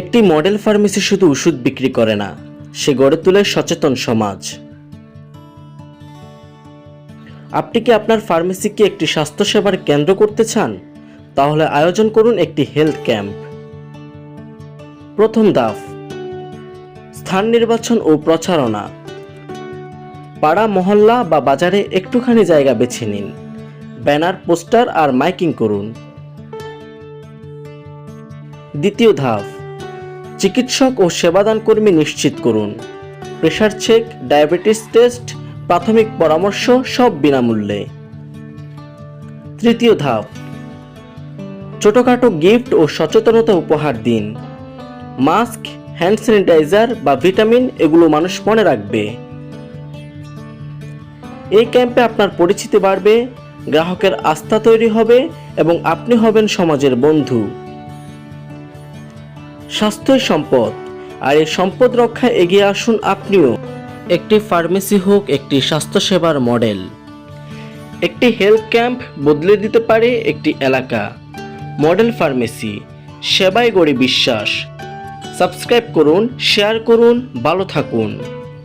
একটি model pharmacy শুধু ওষুধ বিক্রি করে না, সে গড়ে তোলে সচেতন সমাজ। আপনি কি আপনার ফার্মেসিকে একটি স্বাস্থ্যসেবার কেন্দ্র করতে চান? তাহলে আয়োজন করুন একটি হেলথ ক্যাম্প। প্রথম ধাপ স্থান নির্বাচন ও প্রচারণা। পাড়া, মহল্লা বা বাজারে একটুখানি জায়গা বেছে নিন। ব্যানার, পোস্টার আর মাইকিং করুন। দ্বিতীয় ধাপ চিকিৎসক ও সেবাদান কর্মী নিশ্চিত করুন। প্রেশার চেক, ডায়াবেটিস টেস্ট, প্রাথমিক পরামর্শ সব বিনামূল্যে। তৃতীয় ধাপ। ছোটখাটো গিফট ও সচেতনতা উপহার দিন। মাস্ক, হ্যান্ড স্যানিটাইজার বা ভিটামিন এগুলো মানুষ মনে রাখবে। এই ক্যাম্পে আপনার পরিচিতি বাড়বে, গ্রাহকের আস্থা তৈরি হবে এবং আপনি হবেন সমাজের বন্ধু। স্বাস্থ্যই সম্পদ। আর এই সম্পদ রক্ষায় এগিয়ে আসুন আপনিও। একটি ফার্মেসি হোক, একটি স্বাস্থ্যসেবার মডেল। একটি হেলথ ক্যাম্প বদলে দিতে পারে একটি এলাকা। মডেল ফার্মেসি সেবায় গড়ে বিশ্বাস। সাবস্ক্রাইব করুন, শেয়ার করুন, ভালো থাকুন।